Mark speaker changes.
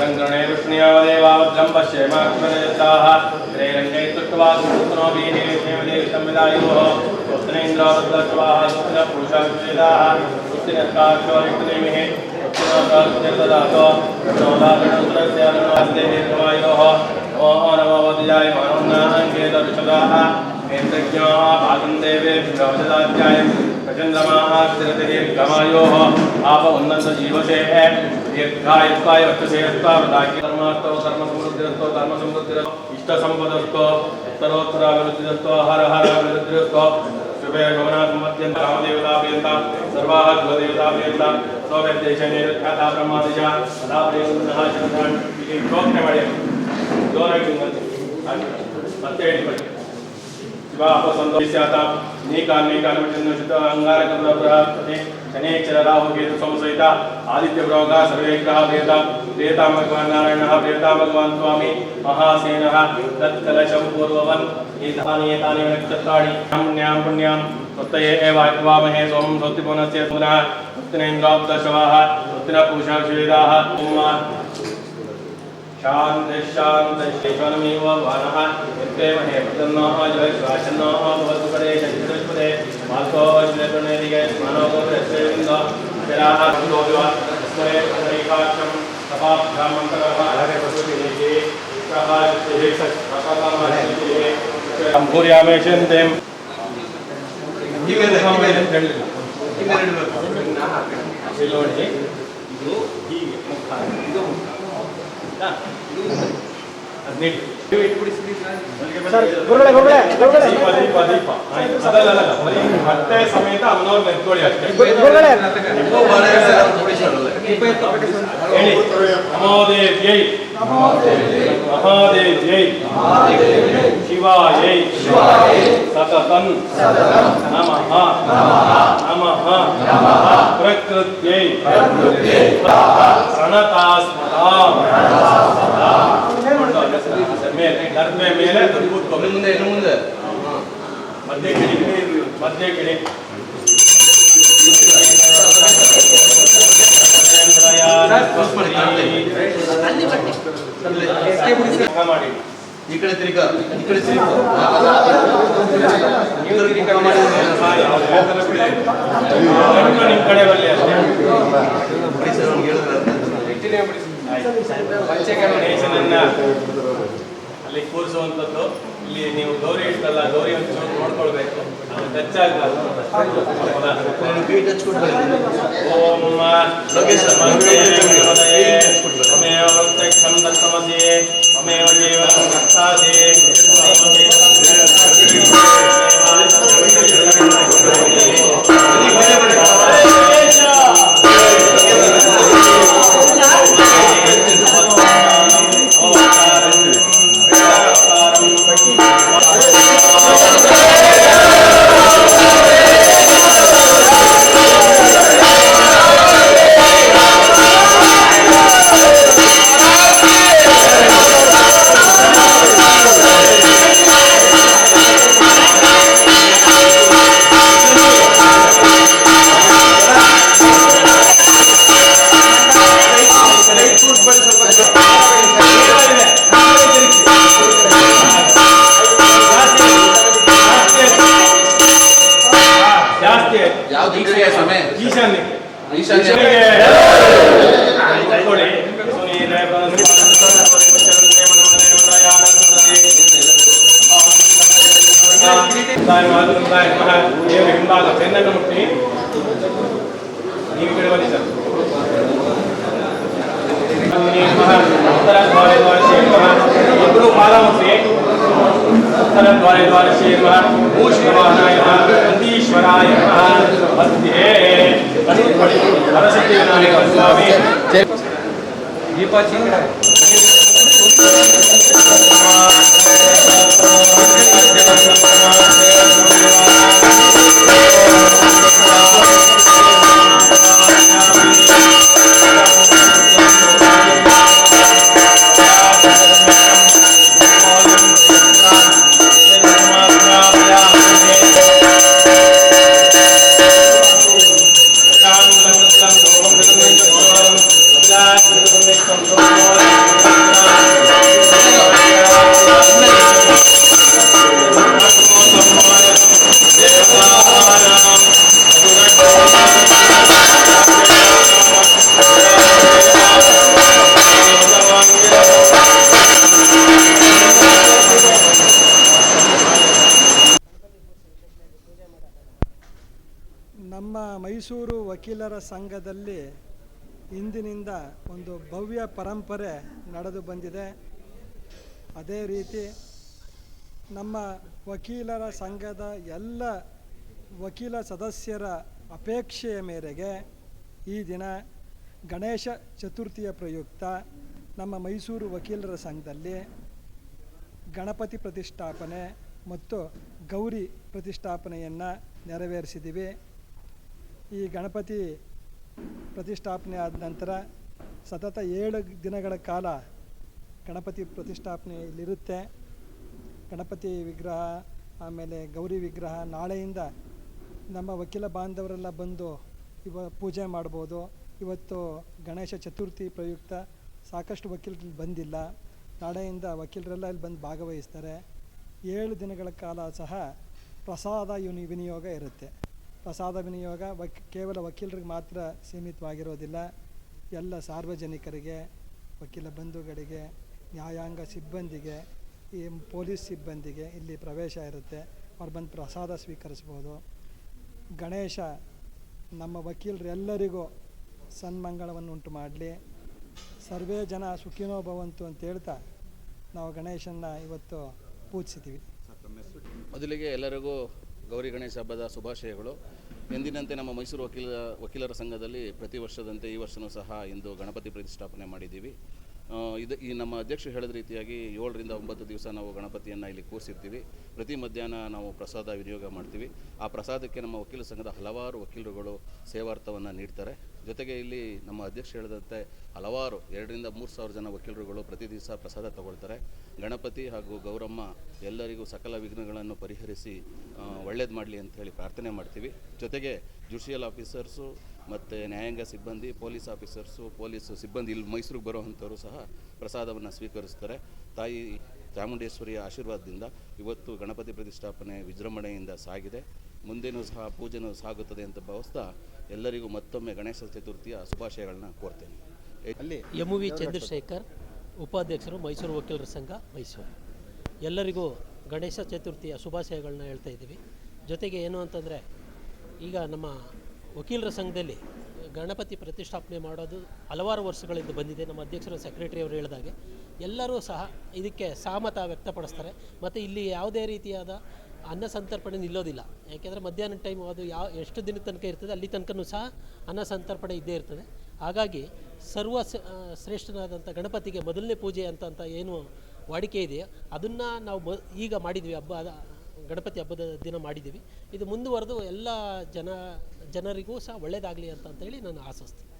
Speaker 1: रङ्गणे विष्णुयावदेवावद्रं पश्येमात्मनयताः त्रैरङ्गै तुष्ट्वा सुपुत्रो वीहे देवदेवी संविदायोः स्वस्नेन्द्रावद्दश्वाः स्वस्नपुरुषाविषेदाः स्वस्तिनस्काक्षोरिक्तनेमिः स्वस्तिनस्काक्षनिर्ददातो प्रणोदागणसुरस्य रणोहस्ते दीर्घमायोः नमो नमो वद्याय मनोन्नाङ्केतऋषदाः नेत्रज्ञाः भागं देवेभ्यो वददाध्यायम् प्रचन्द्रमाः स्थिरतिर्गमायोः आप उन्नत जीवसे दीर्घायुष्काय യത്ഥായ വക്ഷസേനസ്ഥ വൃതാക്കി ധർമാർത്ഥോ ധർമ്മസമൃദ്ധിരസ്ഥോ ധർമ്മസമൃദ്ധിരസ്ഥോ ഇഷ്ടസമ്പദസ്ഥോ ഉത്തരോത്തരാഭിവൃദ്ധിരസ്ഥോ ഹരഹരാഭിവൃദ്ധിരസ്ഥോ శుభే గమనాత్మత్యంత రామదేవతాభ్యంత సర్వాః కులదేవతాభ్యంత సోవ్యదేశనేరుఖ్యాతా బ్రహ్మాదిశ సదా ప్రియోగుణః శరణాన్ ఇది గోక్రమణ్యం గోరైకుంగల్ అత్యేడి పట్టి శివాపసంతోషాత నీకాన్ని కాలమిషిత అంగారకృతప్రహాపతి శనేశ్వర రాహు కేతు సంసహిత ఆదిత్య ప్రవగా సర్వే గ్రహ ప్రేత ప్రేత భగవాన్ నారాయణ ప్రేత భగవాన్ స్వామి మహాసేన తత్కలశం పూర్వవన్ ఏతాని ఏతాని నక్షత్రాణి పుణ్యాం పుణ్యాం స్వస్తయే వాయువామహే సోమం స్వస్తి పునస్య పునః స్వస్తినేంద్రాబ్దశవాः పూషా శ్వేదాः शान्ति शान्ति शिवनमेव वनः यत्तेमहे प्रसन्नः जयश्वासन्नः भवतु पदे चतुष्पदे मातो श्रेतुर्नेदिगे स्नानोपरिश्रेविन्द विराः भूयोः स्मरे पदरेखाक्षं तपाभ्यामन्तरः हरे ಸಂಪೂರ್ಯಾಮೇ ಶಂತೆಂ ಇಲ್ಲಿ ನೋಡಿ ಇದು ಹೀಗೆ ಮುಖ ಬಟ್ಟೆ ಸಮೇತ ಅಮ್ಮನವ್ರನ್ನ ಎತ್ಕೊಳ್ಳಿ ಅಷ್ಟೇ.
Speaker 2: ಗುರುಗಳೇ.
Speaker 1: ಹೇಳಿ. ಜೈ. ಮಹಾದೇವ್ಯೈ ಜೈ. ಸತತಂ. ನಮಃ. ನಮಃ. ಪ್ರಕೃತ್ಯೈ. ಪ್ರಣತಾಸ್ಮತಾಂ ಮೇಲೆ ಗರ್ಭೆ ಮೇಲೆ ಕೂತ್ಕೊಳ್ಳಿ
Speaker 3: ಮುಂದೆ ಇನ್ನು ಮುಂದೆ
Speaker 1: ಮಧ್ಯೆ ಕಿಡಿ ಮಧ್ಯೆ ಕಿಡಿ ಮಾಡಿ
Speaker 3: ಈ ಕಡೆ ತಿರ್ಗ ಈ ಕಡೆ ತಿರ್ಗ
Speaker 1: ಕೂರಿಸುವಂಥದ್ದು ಇಲ್ಲಿ ನೀವು ಗೌರಿ ಇಟ್ಟಲ್ಲ ಗೌರಿ ನೋಡ್ಕೊಳ್ಬೇಕು. ಟಚ್ ಆಗಬಾರ್ದು ಓಂ
Speaker 3: ಲೋಕೇಶ್
Speaker 1: ಮಮೇವ મંદિર મહાન સરસ દ્વારે દ્વાર શેર મહાન એકડું મારાઓ છે સરસ દ્વારે દ્વાર શેર મહાન ભૂષ્ણવાનાય મહાન અંતીશ્વરાય મહાન હસ્તે સરસ્વતી વિનાયક સ્વામી દીપાચી Thank
Speaker 2: you. ಮೈಸೂರು ವಕೀಲರ ಸಂಘದಲ್ಲಿ ಇಂದಿನಿಂದ ಒಂದು ಭವ್ಯ ಪರಂಪರೆ ನಡೆದು ಬಂದಿದೆ. ಅದೇ ರೀತಿ ನಮ್ಮ ವಕೀಲರ ಸಂಘದ ಎಲ್ಲ ವಕೀಲ ಸದಸ್ಯರ ಅಪೇಕ್ಷೆಯ ಮೇರೆಗೆ ಈ ದಿನ ಗಣೇಶ ಚತುರ್ಥಿಯ ಪ್ರಯುಕ್ತ ನಮ್ಮ ಮೈಸೂರು ವಕೀಲರ ಸಂಘದಲ್ಲಿ ಗಣಪತಿ ಪ್ರತಿಷ್ಠಾಪನೆ ಮತ್ತು ಗೌರಿ ಪ್ರತಿಷ್ಠಾಪನೆಯನ್ನು ನೆರವೇರಿಸಿದ್ದೀವಿ. ಈ ಗಣಪತಿ ಪ್ರತಿಷ್ಠಾಪನೆ ಆದ ನಂತರ ಸತತ ಏಳು ದಿನಗಳ ಕಾಲ ಗಣಪತಿ ಪ್ರತಿಷ್ಠಾಪನೆ ಇಲ್ಲಿರುತ್ತೆ. ಗಣಪತಿ ವಿಗ್ರಹ, ಆಮೇಲೆ ಗೌರಿ ವಿಗ್ರಹ ನಾಳೆಯಿಂದ ನಮ್ಮ ವಕೀಲ ಬಾಂಧವರೆಲ್ಲ ಬಂದು ಇವ ಪೂಜೆ ಮಾಡ್ಬೋದು. ಇವತ್ತು ಗಣೇಶ ಚತುರ್ಥಿ ಪ್ರಯುಕ್ತ ಸಾಕಷ್ಟು ವಕೀಲರು ಬಂದಿಲ್ಲ. ನಾಳೆಯಿಂದ ವಕೀಲರೆಲ್ಲ ಇಲ್ಲಿ ಬಂದು ಭಾಗವಹಿಸ್ತಾರೆ. ಏಳು ದಿನಗಳ ಕಾಲ ಸಹ ಪ್ರಸಾದ ವಿನಿಯೋಗ ಇರುತ್ತೆ. ಪ್ರಸಾದ ವಿನಿಯೋಗ ವಕ್, ಕೇವಲ ವಕೀಲರಿಗೆ ಮಾತ್ರ ಸೀಮಿತವಾಗಿರೋದಿಲ್ಲ. ಎಲ್ಲ ಸಾರ್ವಜನಿಕರಿಗೆ, ವಕೀಲ ಬಂಧುಗಳಿಗೆ, ನ್ಯಾಯಾಂಗ ಸಿಬ್ಬಂದಿಗೆ, ಈ ಪೊಲೀಸ್ ಸಿಬ್ಬಂದಿಗೆ ಇಲ್ಲಿ ಪ್ರವೇಶ ಇರುತ್ತೆ. ಅವ್ರು ಬಂದು ಪ್ರಸಾದ ಸ್ವೀಕರಿಸ್ಬೋದು. ಗಣೇಶ, ನಮ್ಮ ವಕೀಲರೆಲ್ಲರಿಗೂ ಸನ್ಮಂಗಳವನ್ನು ಉಂಟು ಮಾಡಲಿ. ಸರ್ವೇ ಜನ ಸುಖಿನೋ ಭವಂತು ಅಂತ ಹೇಳ್ತಾ ನಾವು ಗಣೇಶನ್ನ ಇವತ್ತು ಪೂಜಿಸಿದ್ದೀವಿ.
Speaker 3: ಮೊದಲಿಗೆ ಎಲ್ಲರಿಗೂ ಗೌರಿ ಗಣೇಶ ಹಬ್ಬದ ಶುಭಾಶಯಗಳು. ಎಂದಿನಂತೆ ನಮ್ಮ ಮೈಸೂರು ವಕೀಲ, ವಕೀಲರ ಸಂಘದಲ್ಲಿ ಪ್ರತಿ ವರ್ಷದಂತೆ ಈ ವರ್ಷವೂ ಸಹ ಇಂದು ಗಣಪತಿ ಪ್ರತಿಷ್ಠಾಪನೆ ಮಾಡಿದ್ದೀವಿ. ಇದು ಈ ನಮ್ಮ ಅಧ್ಯಕ್ಷರು ಹೇಳಿದ ರೀತಿಯಾಗಿ ಏಳರಿಂದ ಒಂಬತ್ತು ದಿವಸ ನಾವು ಗಣಪತಿಯನ್ನು ಇಲ್ಲಿ ಕೂರಿಸಿರ್ತೀವಿ. ಪ್ರತಿ ಮಧ್ಯಾಹ್ನ ನಾವು ಪ್ರಸಾದ ವಿನಿಯೋಗ ಮಾಡ್ತೀವಿ. ಆ ಪ್ರಸಾದಕ್ಕೆ ನಮ್ಮ ವಕೀಲ ಸಂಘದ ಹಲವಾರು ವಕೀಲರುಗಳು ಸೇವಾರ್ಥವನ್ನು ನೀಡ್ತಾರೆ. ಜೊತೆಗೆ ಇಲ್ಲಿ ನಮ್ಮ ಅಧ್ಯಕ್ಷ ಹೇಳಿದಂತೆ ಹಲವಾರು ಎರಡರಿಂದ ಮೂರು ಸಾವಿರ ಜನ ವಕೀಲರುಗಳು ಪ್ರತಿ ದಿವಸ ಪ್ರಸಾದ ತಗೊಳ್ತಾರೆ. ಗಣಪತಿ ಹಾಗೂ ಗೌರಮ್ಮ ಎಲ್ಲರಿಗೂ ಸಕಲ ವಿಘ್ನಗಳನ್ನು ಪರಿಹರಿಸಿ ಒಳ್ಳೇದು ಮಾಡಲಿ ಅಂತ ಹೇಳಿ ಪ್ರಾರ್ಥನೆ ಮಾಡ್ತೀವಿ. ಜೊತೆಗೆ ಜುಡಿಷಿಯಲ್ ಆಫೀಸರ್ಸು ಮತ್ತು ನ್ಯಾಯಾಂಗ ಸಿಬ್ಬಂದಿ ಪೊಲೀಸ್ ಆಫೀಸರ್ಸು ಪೊಲೀಸ್ ಸಿಬ್ಬಂದಿ ಇಲ್ಲಿ ಮೈಸೂರಿಗೆ ಬರುವಂಥವರು ಸಹ ಪ್ರಸಾದವನ್ನು ಸ್ವೀಕರಿಸ್ತಾರೆ. ತಾಯಿ ಚಾಮುಂಡೇಶ್ವರಿಯ ಆಶೀರ್ವಾದದಿಂದ ಇವತ್ತು ಗಣಪತಿ ಪ್ರತಿಷ್ಠಾಪನೆ ವಿಜೃಂಭಣೆಯಿಂದ ಸಾಗಿದೆ. ಮುಂದೇನೂ ಸಹ ಪೂಜೆನೂ ಸಾಗುತ್ತದೆ ಅಂತ ಭಾವಿಸ್ತಾ ಎಲ್ಲರಿಗೂ ಮತ್ತೊಮ್ಮೆ ಗಣೇಶ ಚತುರ್ಥಿಯ ಶುಭಾಶಯಗಳನ್ನ ಕೋರ್ತೇನೆ.
Speaker 4: ಅಲ್ಲಿ
Speaker 5: ಎಂ ವಿ ಚಂದ್ರಶೇಖರ್ ಉಪಾಧ್ಯಕ್ಷರು ಮೈಸೂರು ವಕೀಲರ ಸಂಘ ಮೈಸೂರು. ಎಲ್ಲರಿಗೂ ಗಣೇಶ ಚತುರ್ಥಿಯ ಶುಭಾಶಯಗಳನ್ನ ಹೇಳ್ತಾ ಇದ್ದೀವಿ. ಜೊತೆಗೆ ಏನು ಅಂತಂದರೆ ಈಗ ನಮ್ಮ ವಕೀಲರ ಸಂಘದಲ್ಲಿ ಗಣಪತಿ ಪ್ರತಿಷ್ಠಾಪನೆ ಮಾಡೋದು ಹಲವಾರು ವರ್ಷಗಳಿಂದ ಬಂದಿದೆ. ನಮ್ಮ ಅಧ್ಯಕ್ಷರು ಸೆಕ್ರೆಟರಿ ಅವರು ಹೇಳಿದಾಗೆ ಎಲ್ಲರೂ ಸಹ ಇದಕ್ಕೆ ಸಹಮತ ವ್ಯಕ್ತಪಡಿಸ್ತಾರೆ. ಮತ್ತು ಇಲ್ಲಿ ಯಾವುದೇ ರೀತಿಯಾದ ಅನ್ನ ಸಂತರ್ಪಣೆ ನಿಲ್ಲೋದಿಲ್ಲ. ಯಾಕೆಂದರೆ ಮಧ್ಯಾಹ್ನ ಟೈಮ್ ಅದು ಯಾವ, ಎಷ್ಟು ದಿನದ ತನಕ ಇರ್ತದೆ, ಅಲ್ಲಿ ತನಕನೂ ಸಹ ಅನ್ನ ಸಂತರ್ಪಣೆ ಇದ್ದೇ ಇರ್ತದೆ. ಹಾಗಾಗಿ ಸರ್ವ ಶ್ರೇಷ್ಠನಾದಂಥ ಗಣಪತಿಗೆ ಮೊದಲನೇ ಪೂಜೆ ಅಂತ ಅಂತ ಏನು ವಾಡಿಕೆ ಇದೆ ಅದನ್ನು ನಾವು ಮ, ಈಗ ಮಾಡಿದ್ವಿ, ಹಬ್ಬ ಗಣಪತಿ ಹಬ್ಬದ ದಿನ ಮಾಡಿದ್ದೀವಿ. ಇದು ಮುಂದುವರೆದು ಎಲ್ಲ ಜನ, ಜನರಿಗೂ ಸಹ ಒಳ್ಳೆಯದಾಗಲಿ ಅಂತ ಅಂತೇಳಿ ನಾನು ಆಶಿಸ್ತೀನಿ